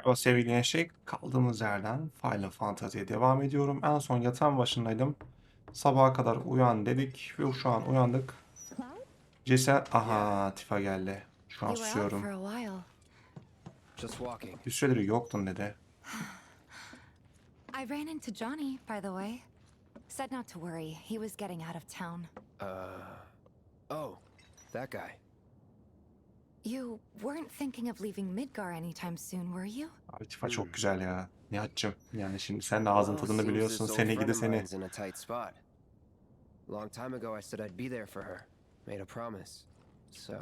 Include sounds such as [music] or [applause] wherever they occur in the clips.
Merhaba sevgili gençler. Kaldığımız yerden Final Fantasy'ye devam ediyorum. En son yatağın başındaydım. Sabaha kadar uyan dedik ve şu an uyandık. Ceset... Aha Tifa geldi. Şu an susuyorum. Bir süredir yoktun dedi. [sighs] I ran into Johnny, by the way. Said not to worry. He was getting out of town. Uh. Oh, that guy. You weren't thinking of leaving Midgar anytime soon, were you? Abi Tifa çok güzel ya. Nihat'cığım. Yani şimdi sen de ağzın tadını biliyorsun. Seni gidi seni. in a tight spot. Long time ago, I said I'd be there for her. Made a promise. So,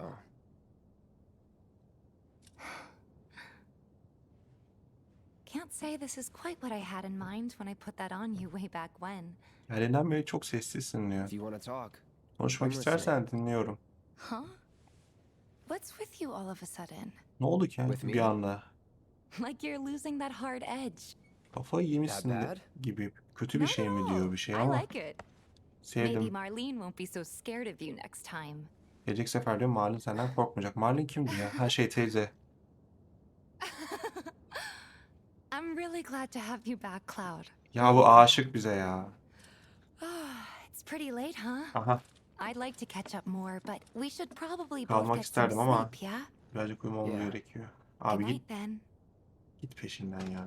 Can't say this is quite what I had in mind when I put that on you way back when. Elinden beri çok sessizsin diyor. if you want to talk, Konuşmak istersen dinliyorum. Huh? What's with you all of a sudden? Ne oldu ki With bir anda? Like you're losing that hard edge. Kafayı yemişsin de- bad? gibi. Kötü bir No, şey mi diyor bir şey I ama like it. Maybe sevdim. Marlene won't be so scared of you next time. Gelecek sefer diyor Marlin senden korkmayacak. Marlin kimdi ya? Her şey teyze. [laughs] I'm really glad to have you back, Cloud. Ya bu aşık bize ya. [sighs] it's pretty late, huh? Aha I'd like to catch up more, but we should probably both Kalmak get some isterdim ama- sleep, yeah? birazcık uyumam Yeah. gerekiyor. Good Abi git night then. git peşinden ya.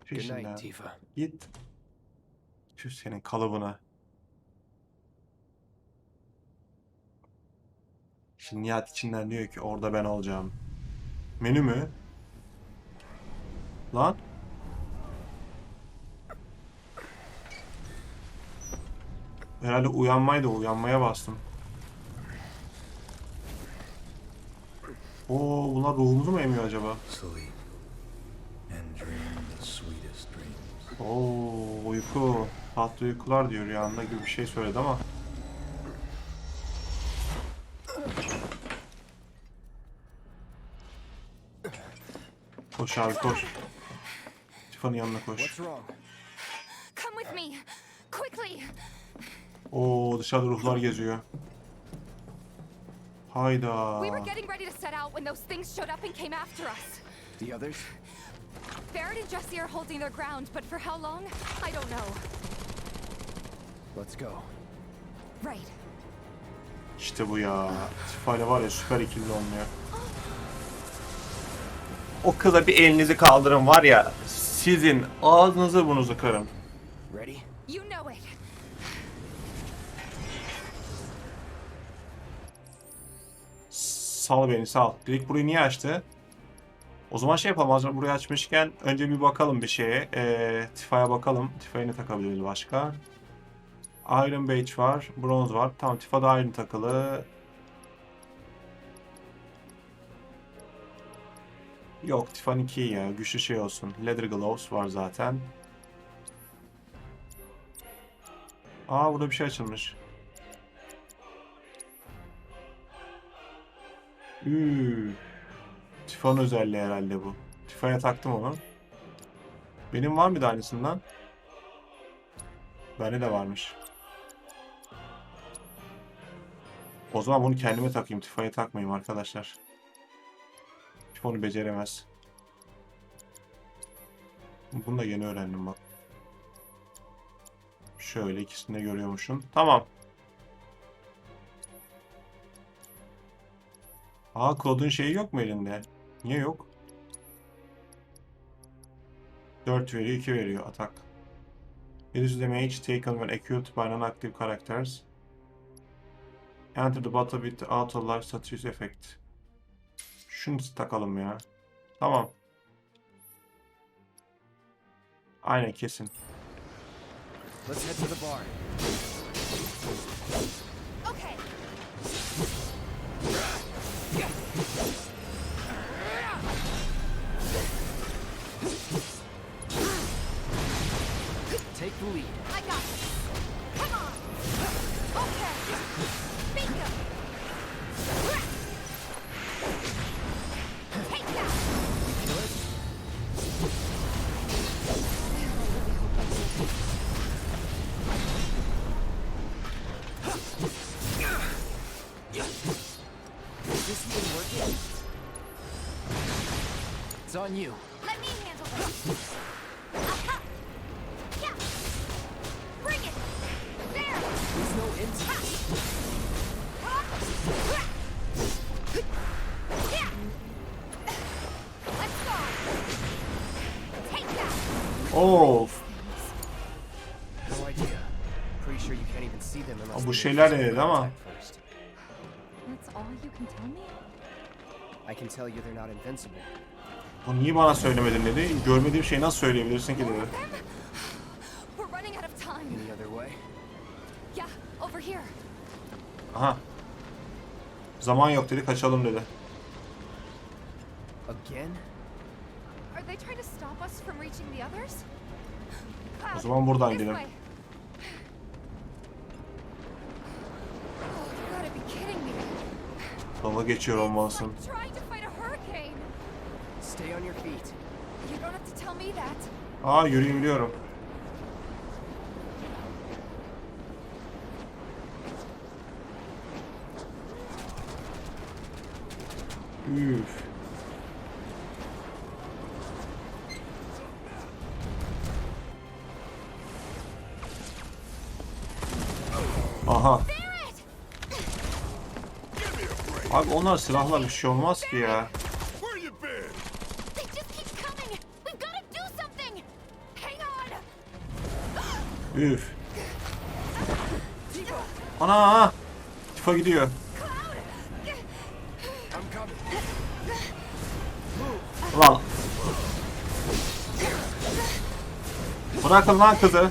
good Peşinden. Tifa. Git. Şu senin kalıbına. Şimdi Nihat içinden diyor ki orada ben olacağım. Menü mü? Lan? Herhalde uyanmaydı uyanmaya bastım. Oo bunlar ruhumuzu mu emiyor acaba? Oo uyku. Tatlı uykular diyor rüyanda gibi bir şey söyledi ama. Koş abi koş. Tiffany'nin yanına koş. What's wrong? Come with me, quickly. Oo dışarıda ruhlar geziyor. Hayda. We were getting ready to set out when those things showed up and came after us. The others? Barrett and Jesse are holding their ground, but for how long? I don't know. Let's go. Right. İşte bu ya. Tiffany var ya süper ikili olmuyor. O kıza bir elinizi kaldırın var ya. Sizin ağzınızı burnunuzu kırın. Ready? Sal beni sal. Direkt burayı niye açtı? O zaman şey yapalım. Hazır burayı açmışken önce bir bakalım bir şeye. Ee, Tifa'ya bakalım. Tifa'yı ne takabiliriz başka? Iron Badge var. Bronze var. Tamam Tifa'da Iron takılı. Yok Tifa'nın 2 ya. Güçlü şey olsun. Leather Gloves var zaten. Aa burada bir şey açılmış. Üü. Tifon özelliği herhalde bu. Tifo'ya taktım onu. Benim var mıydı aynısından? Bende de varmış. O zaman bunu kendime takayım. Tifo'ya takmayayım arkadaşlar. Tifon'u beceremez. Bunu da yeni öğrendim bak. Şöyle ikisini de görüyormuşum. Tamam. Aa Claude'un şeyi yok mu elinde? Niye yok? 4 veriyor, 2 veriyor atak. Reduce damage taken when equipped by non-active characters. Enter the battle with the auto life status effect. Şunu takalım ya. Tamam. Aynen kesin. Let's head to the bar. take. I got it. Come on. Okay. Bingo. It's on you. Can tell you they're not invincible. Bu niye bana söylemedin dedi. Görmediğim şeyi nasıl söyleyebilirsin ki dedi. Aha. Zaman yok dedi kaçalım dedi. Again? Are they trying to stop us from reaching the others? O zaman buradan gidelim. Oh. Dalga geçiyor olmalısın. like trying to fight a hurricane. Stay on your feet. You don't have to tell me that. Aa yürüyebiliyorum. Üf. Aha. Abi onlar silahla bir şey olmaz ki ya. Üf. Ana! Tifa gidiyor. Bırakın lan kızı.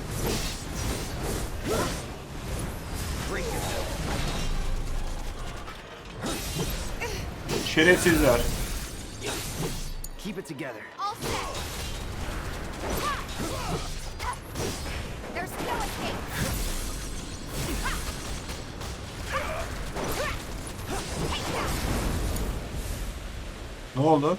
Şerefsizler. Keep it together. Ne oldu?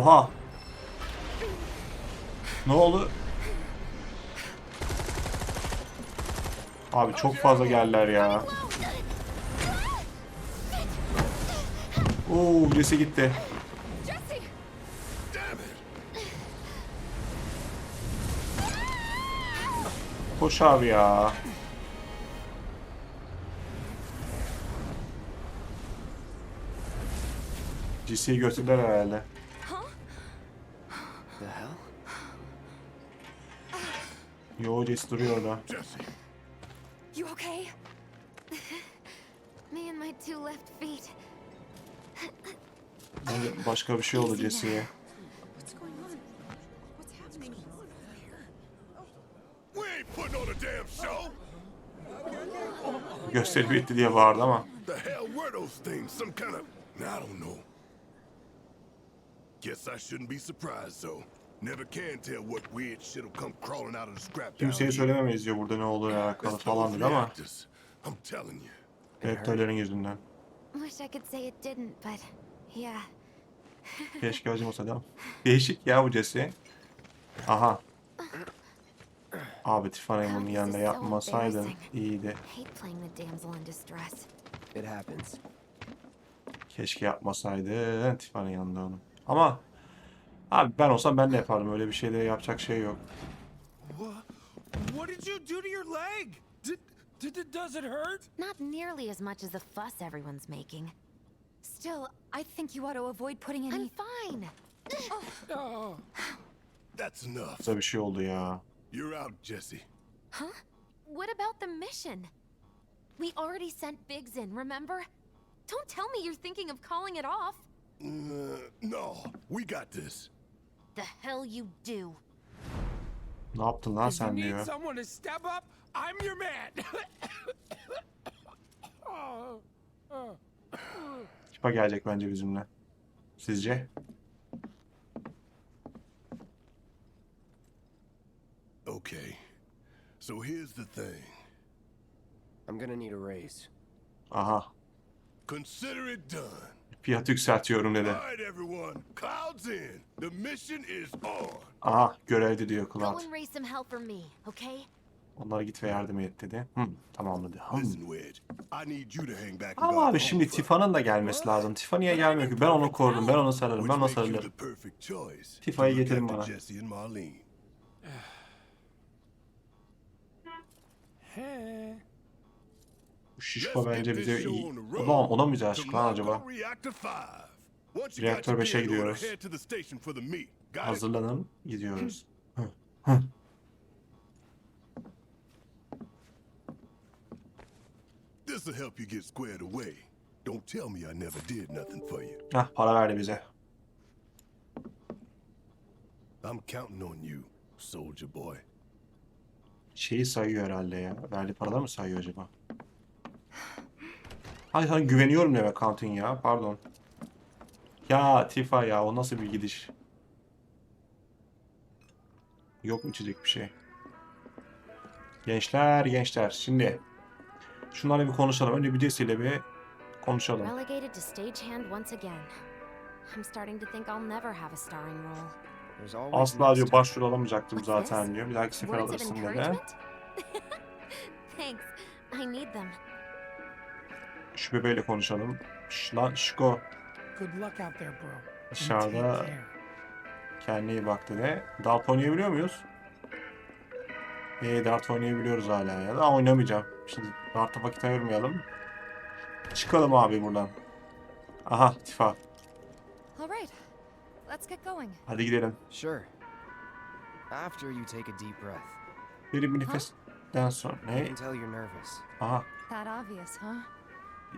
Oha. Ne oldu? Abi çok fazla geldiler ya. Oo, Jesse gitti. Koş abi ya. Jesse'yi götürdüler herhalde. The hell? Yo Jesse duruyor orada. Jesse, You okay? Me and my two left feet. Başka bir şey oldu Jesse'ye. Show. Gösteri bitti diye bağırdı ama. The hell were those things? Some kind of... I don't know. Guess I shouldn't be surprised, though. Never can tell what weird shit'll come crawling out of the scrap down Kimseye söylememeyiz diyor burada ne olduğuyla alakalı falan dedi ama. reactors. I'm telling you. Reptillerin yüzünden. Wish I could say it didn't, but yeah. [laughs] Keşke acımasa da. Değişik ya bu Jesse. Aha. Abi Tiffany bunun yanında yapmasaydın iyiydi. Hate playing the damsel in distress. It happens. Keşke yapmasaydın Tiffany yanında onu. Ama abi ben olsam ben de yapardım. Öyle bir şeyde yapacak şey yok. What? What did you do to your leg? Did, did, did does it hurt? Not nearly as much as the fuss everyone's making. Still, I think you ought to avoid putting any. I'm fine. [sighs] Oh, That's enough. Kısa bir şey oldu ya. You're out, Jesse. Huh? What about the mission? We already sent Biggs in, remember? Don't tell me you're thinking of calling it off. Uh, no, we got this. The hell you do. Ne yaptın lan if you sen need diyor. someone to step up, I'm your man. [coughs] oh, oh. Tifa gelecek bence bizimle. Sizce? Okay. So here's the thing. I'm gonna need a raise. Aha. Consider it done. Fiyat yükseltiyorum dedi. Aha görevdi diyor Cloud. Onlara git ve yardım et dedi. Hı, tamam dedi. Hı. Ama abi şimdi Tifa'nın da gelmesi lazım. Tifa niye gelmiyor ki? Ben onu korurum, ben onu sararım, ben ona sarılırım. Tifa'yı getirin bana. [sighs] Hey. Bu şişko bence bize iyi. O zaman ona mı bize aşık lan acaba? Tomorrow, Reactor 5. Once you got Reaktör your 5'e gear in order, gidiyoruz. Hazırlanın, gidiyoruz. This'll help you get squared away. Don't tell me I never did nothing for you. Hah, para verdi bize. I'm counting on you, soldier boy. Şeyi sayıyor herhalde ya. Verdi paralar mı sayıyor acaba? Hayır sana güveniyorum deme Counting ya. Pardon. Ya Tifa ya o nasıl bir gidiş? Yok mu içecek bir şey? Gençler gençler şimdi şunlarla bir konuşalım. Önce birisiyle bir konuşalım. Relegated to stagehand once again. I'm starting to think I'll never have a starring role. Asla diyor başrol alamayacaktım zaten diyor. Bir dahaki sefer alırsın dedi. [laughs] Thanks. I need them. Şu bebeğiyle konuşalım. Şş, lan Şiko Good luck out there, bro. And dışarıda kendine iyi bak dedi. Dart oynayabiliyor muyuz? İyi dart oynayabiliyoruz hala ya. Da oynamayacağım. Şimdi dart'a vakit ayırmayalım. Çıkalım abi buradan. Aha Tifa. Hadi gidelim. Sure. After you take a deep breath. Bir bir nefesten sonra. I Ne? can tell you're nervous. Aha. That obvious, huh?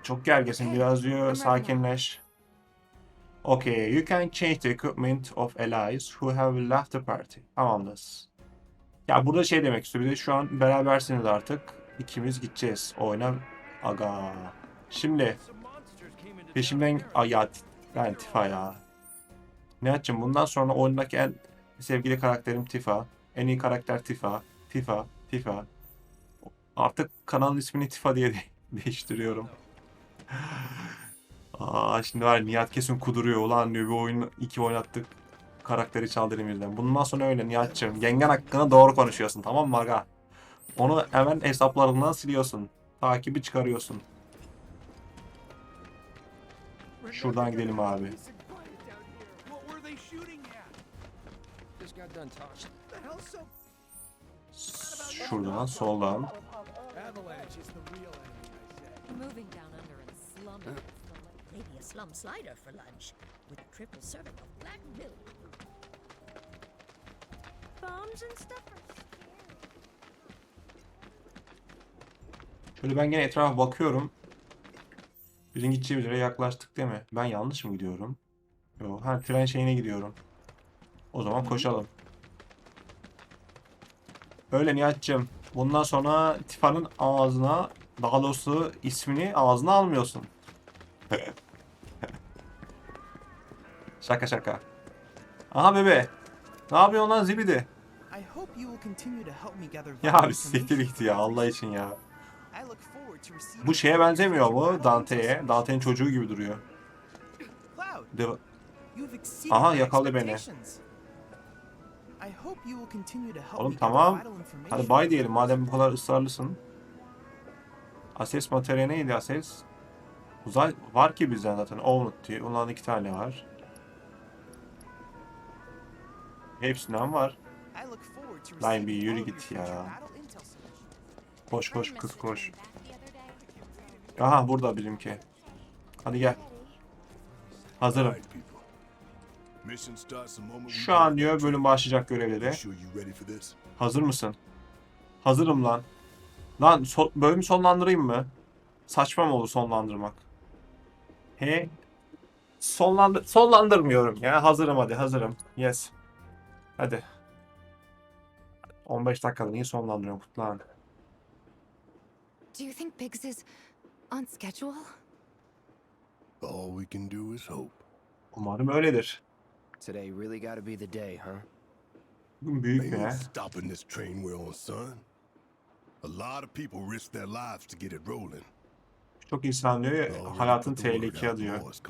Çok gerginsin biraz diyor. Sakinleş. Okay, you can change the equipment of allies who have left the party. Tamamdır. Ya burada şey demek istiyor. Bir de şu an berabersiniz artık. İkimiz gideceğiz. Oyna. Aga. Şimdi peşimden... Ya ben Tifa ya. Nihat'cığım bundan sonra oyundaki en sevgili karakterim Tifa. En iyi karakter Tifa. Tifa. Tifa. Artık kanalın ismini Tifa diye de- [laughs] değiştiriyorum. Aa şimdi var Nihat kesin kuduruyor ulan diyor bir oyun iki oynattık karakteri çaldırayım yüzden. Bundan sonra öyle Nihat'cığım. Yengen hakkında doğru konuşuyorsun tamam mı aga? Onu hemen hesaplarından siliyorsun. Takibi çıkarıyorsun. Şuradan gidelim abi. Şuradan soldan. İs the. Maybe a slum slider for lunch with a triple serving of black milk. Bombs and stuff are Şöyle ben gene etrafa bakıyorum. Bizim gideceğimiz yere yaklaştık değil mi? Ben yanlış mı gidiyorum? Yok. Ha tren şeyine gidiyorum. O zaman koşalım. Öyle Nihat'cığım. Bundan sonra Tifa'nın ağzına daha doğrusu ismini ağzına almıyorsun. Şaka şaka. Aha bebe. Ne yapıyorsun lan zibidi? Ya bir siktir git ya Allah için ya. Bu şeye benzemiyor mu Dante'ye? Dante'nin çocuğu gibi duruyor. Deva- Aha, yakaladı beni. Oğlum tamam. Hadi bay diyelim madem bu kadar ısrarlısın. Ases materyali neydi Ases? Uzay var ki bizden zaten. Ovnut diye. Ondan iki tane var. Hepsinden var. Lan bir yürü git ya. Koş koş kız koş. Aha burada bizimki. Hadi gel. Hazırım. Şu an diyor bölüm başlayacak görevleri. Hazır mısın? Hazırım lan. Lan so bölümü sonlandırayım mı? Saçma mı olur sonlandırmak? He? Sonlandır sonlandırmıyorum ya. Hazırım hadi hazırım. Yes. Hadi. 15 dakikada niye sonlandırıyorum kutlan? Do you think Biggs is on schedule? All we can do is hope. Umarım öyledir. Today really gotta be the day, huh? Bugün büyük ya? stopping this train we're on, son. A lot of people risk their lives to get it rolling. Çok insan diyor ya hayatın tehlikeye diyor. Shut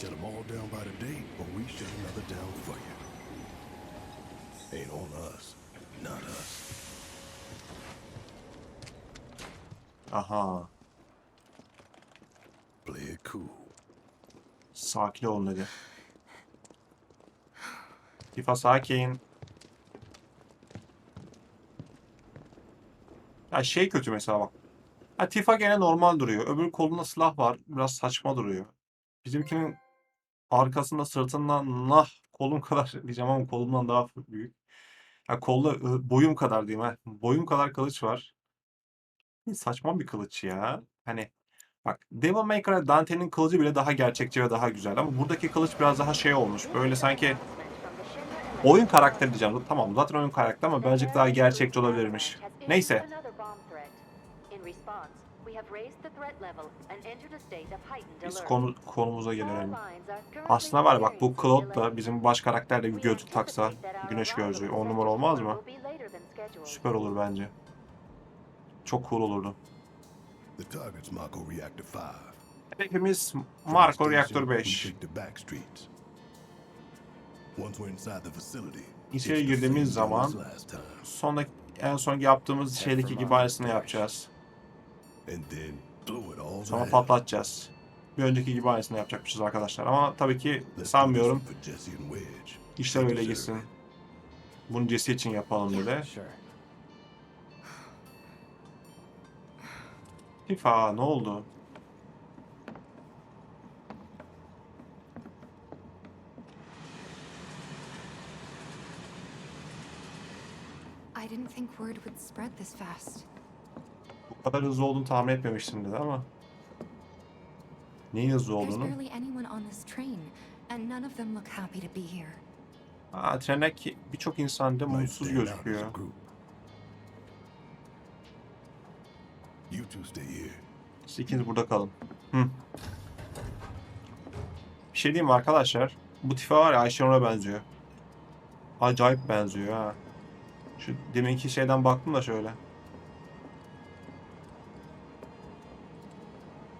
them all down by the day, or we shut another down for you. Ain't on us, not us. Aha. Play it cool. Sakin olun dedi. Tifa sakin. Ya şey kötü mesela bak. Ha Tifa gene normal duruyor. Öbür kolunda silah var. Biraz saçma duruyor. Bizimkinin arkasında sırtından nah kolum [laughs] kadar diyeceğim ama kolumdan daha büyük. Ya kolda ı, boyum kadar diyeyim ha. Boyum kadar kılıç var. Saçma bir kılıç ya. Hani Bak Devil May Cry Dante'nin kılıcı bile daha gerçekçi ve daha güzel ama buradaki kılıç biraz daha şey olmuş. Böyle sanki oyun karakteri diyeceğim. Tamam zaten oyun karakteri ama birazcık daha gerçekçi olabilirmiş. Neyse. Biz konu, konumuza gelelim. Aslında var bak bu Claude da bizim baş karakterle bir gözlük taksa güneş gözlüğü 10 numara olmaz mı? Süper olur bence. Çok cool olurdu. The target's Mako Reactor 5. Hepimiz Marco Reaktör we 5. take the back streets. Once we're inside the facility, İçeri it's the girdiğimiz zaman last time. Sonra en son yaptığımız şeydeki gibi aynısını yapacağız. Sonra patlatacağız. Bir önceki gibi aynısını yapacakmışız arkadaşlar. Ama tabii ki sanmıyorum. İşler öyle gitsin. it. Bunu Jesse için yapalım dedi. FIFA ne oldu? I didn't think word would spread this fast. Bu kadar hızlı olduğunu tahmin etmemiştim dedi ama. Neyin hızlı There's olduğunu? barely anyone on this train, and none of them look happy to be here. Aa, trendeki birçok insan da mutsuz gözüküyor. group. You two stay here. Siz ikiniz burada kalın. Hı. Bir şey diyeyim mi arkadaşlar? Bu tifa var ya Ayşenur'a benziyor. Acayip benziyor ha. Şu deminki şeyden baktım da şöyle.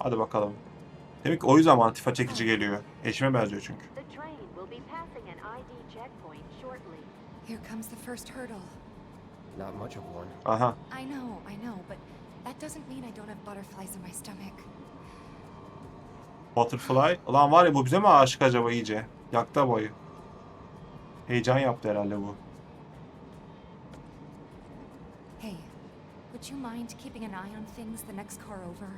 Hadi bakalım. Demek ki o yüzden bana tifa çekici geliyor. Eşime benziyor çünkü. Here comes the first hurdle. Not much of one. Aha. I know, I know, but that doesn't mean I don't have butterflies in my stomach. Butterfly. Ulan var ya bu bize mi aşık acaba iyice? Yaktı boyu. Heyecan yaptı herhalde bu. Hey, would you mind keeping an eye on things the next car over?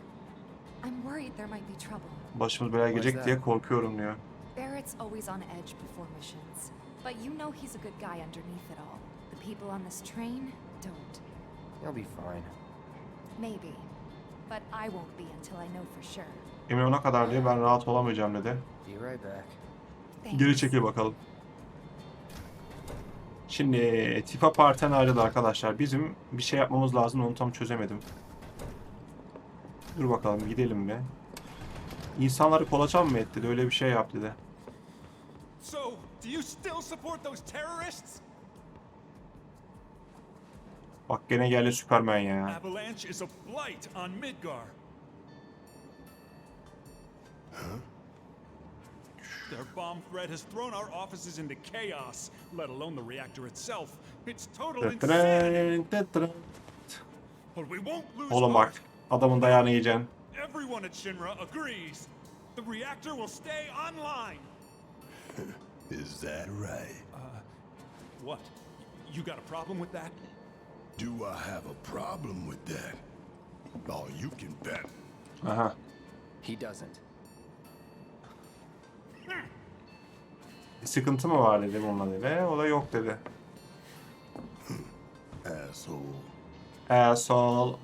I'm worried there might be trouble. Başımız belaya girecek diye korkuyorum diyor. Barrett's always on edge before missions, but you know he's a good guy underneath it all. The people on this train don't. He'll be fine. Maybe. But I won't be until I know for sure. Emin ona kadar diyor ben rahat olamayacağım dedi. Be right back. Thanks. Geri çekil bakalım. Şimdi Tifa Parti'den ayrıldı arkadaşlar. Bizim bir şey yapmamız lazım onu tam çözemedim. Dur bakalım gidelim bir. İnsanları kolaçan mı etti de öyle bir şey yaptı dedi. So, do you still support those terrorists? Bak gene geldi Superman ya. Avalanche is a blight on Midgar. Their bomb threat has thrown our offices into chaos, let alone the reactor itself. It's total insanity. But we won't lose Oğlum bak. Adamın dayağını yiyeceksin. Everyone at Shinra agrees. The reactor will stay online. [laughs] Is that right? What? You got a problem with that? Do I have a problem with that? Oh, you can bet. Aha. He doesn't. Bir sıkıntı mı var dedi bununla dedi. O da yok dedi. Asshole. Asshole.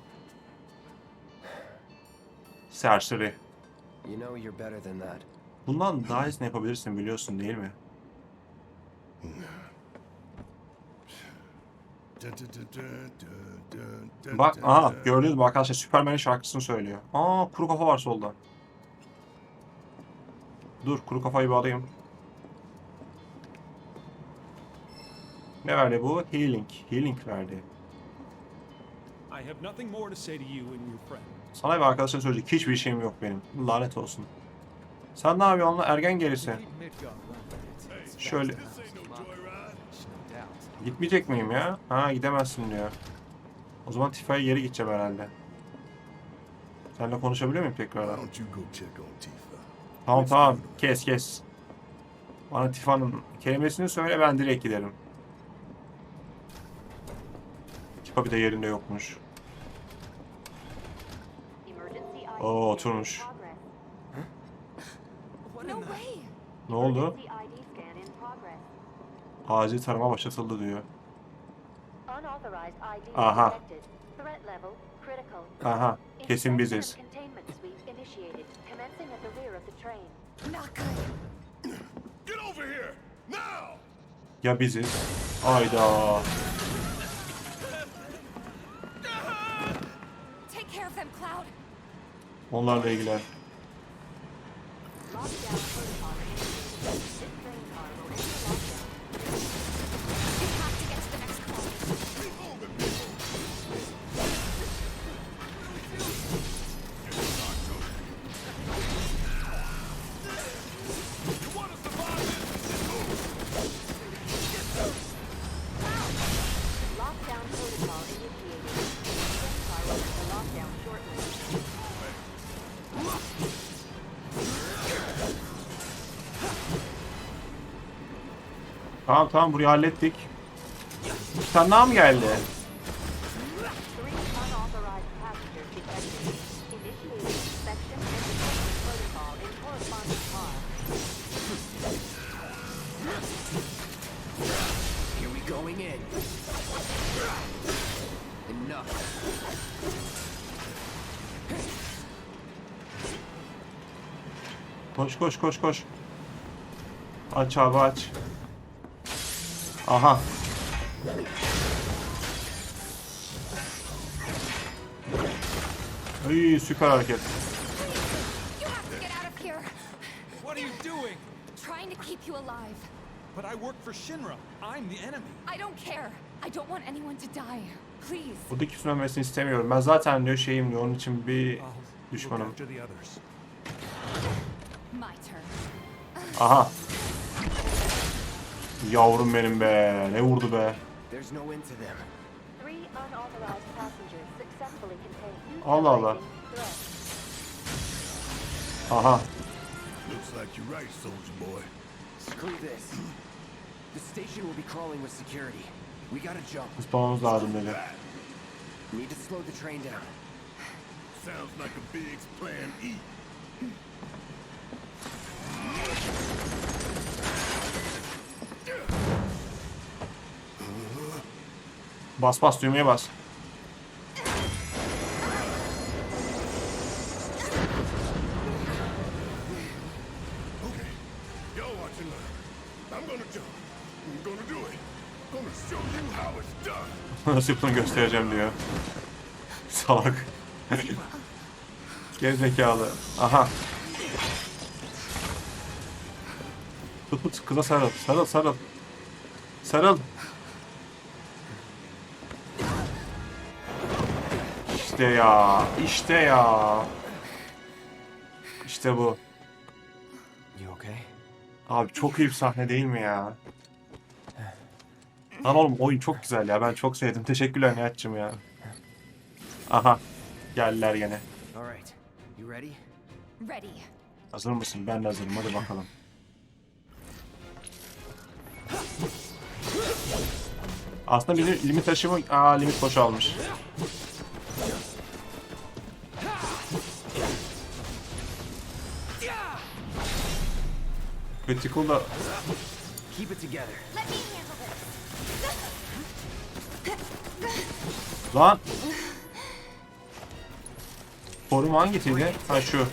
Serseri. Bundan daha iyisini yapabilirsin biliyorsun değil mi? Bak aha gördünüz mü arkadaşlar Superman'in şarkısını söylüyor. Aa kuru kafa var solda. Dur kuru kafayı bir alayım. Ne verdi bu? Healing. Healing verdi. I have nothing more to say to you and your friend. Sana bir arkadaşın söyleyecek hiçbir şeyim yok benim. Lanet olsun. Sen ne yapıyorsun lan ergen gerisi? Şöyle. Gitmeyecek miyim ya? Ha gidemezsin diyor. O zaman Tifa'ya geri gideceğim herhalde. Seninle konuşabiliyor muyum tekrardan? Tamam tamam kes kes. Bana Tifa'nın kelimesini söyle ben direkt giderim. Tifa bir de yerinde yokmuş. Oo, oturmuş. Ne oldu? Emergency ID scan in progress. Acil tarama başlatıldı diyor. Unauthorized ID Aha. detected. Threat level critical. Aha kesin biziz. Ya biziz? Ayda. Take care of them, Cloud. Onlarla ilgilen. Tamam tamam burayı hallettik. Tane daha mı geldi? Koş koş koş koş. Aç abi aç. Aha. İyi süper hareket. What are you doing? Trying to keep you alive. But I work for Shinra. I'm the enemy. I don't care. I don't want anyone to die. Please. Burada kimsenin ölmesini istemiyorum. Ben zaten diyor şeyim diyor. Onun için bir düşmanım. Aha. Yavrum benim be. Ne vurdu be. Allah Allah. Aha. Looks like you're right, soldier boy. Screw this. The station will be crawling with security. We gotta jump. Zıplamamız lazım dedi. Need to slow the train down. Sounds like a big plan E. you how it's done. Nasıl yaptığını göstereceğim diyor. Salak. [laughs] Gerizekalı. Aha. Tut tut kıza sarıl. Sarıl sarıl. Sarıl. İşte ya. İşte ya. İşte bu. You okay? Abi çok iyi bir sahne değil mi ya? Lan oğlum oyun çok güzel ya. Ben çok sevdim. Teşekkürler Nihat'cığım ya. Aha. Geldiler gene. All right. You ready? Ready. Hazır mısın? Ben de hazırım. Hadi bakalım. Aslında bizim limit taşımı... Aa limit boşalmış. Critical da Keep it together. Let me handle this. Lan! Koruma hangisiydi? Ha şu.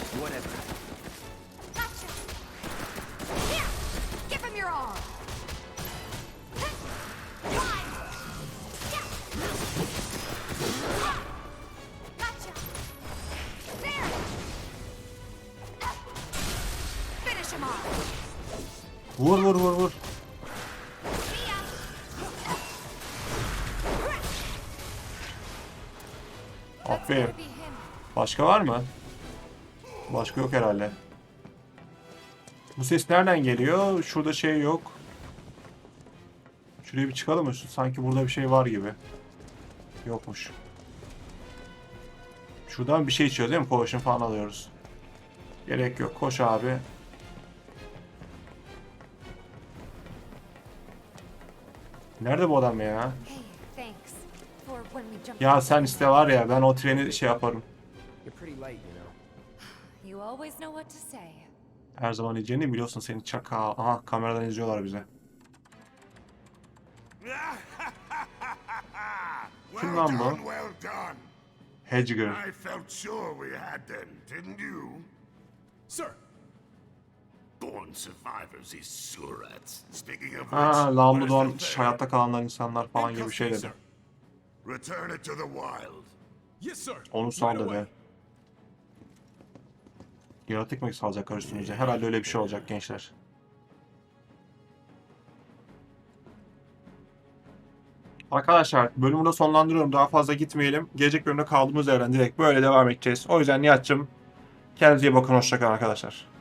Vur vur vur vur. Aferin. Başka var mı? Başka yok herhalde. Bu ses nereden geliyor? Şurada şey yok. Şuraya bir çıkalım mı? Sanki burada bir şey var gibi. Yokmuş. Şuradan bir şey içiyoruz değil mi? Potion falan alıyoruz. Gerek yok. Koş abi. Nerede bu adam ya? Ya sen iste var ya ben o treni şey yaparım. Her zaman diyeceğini biliyorsun seni çakal. Aha kameradan izliyorlar bize. [laughs] Kim lan bu? Hedger. I felt sure we had them, didn't you? Sir, Ha, doğan fare? hayatta kalanlar insanlar falan gibi bir şey dedi. sir. Return it to the wild. Yes, sir. Onu sal dedi. Yaratık mı salacaklar üstümüze? Herhalde öyle bir şey olacak gençler. Arkadaşlar bölümü de sonlandırıyorum. Daha fazla gitmeyelim. Gelecek bölümde kaldığımız yerden direkt böyle devam edeceğiz. O yüzden Nihat'cığım kendinize iyi bakın. Hoşçakalın arkadaşlar.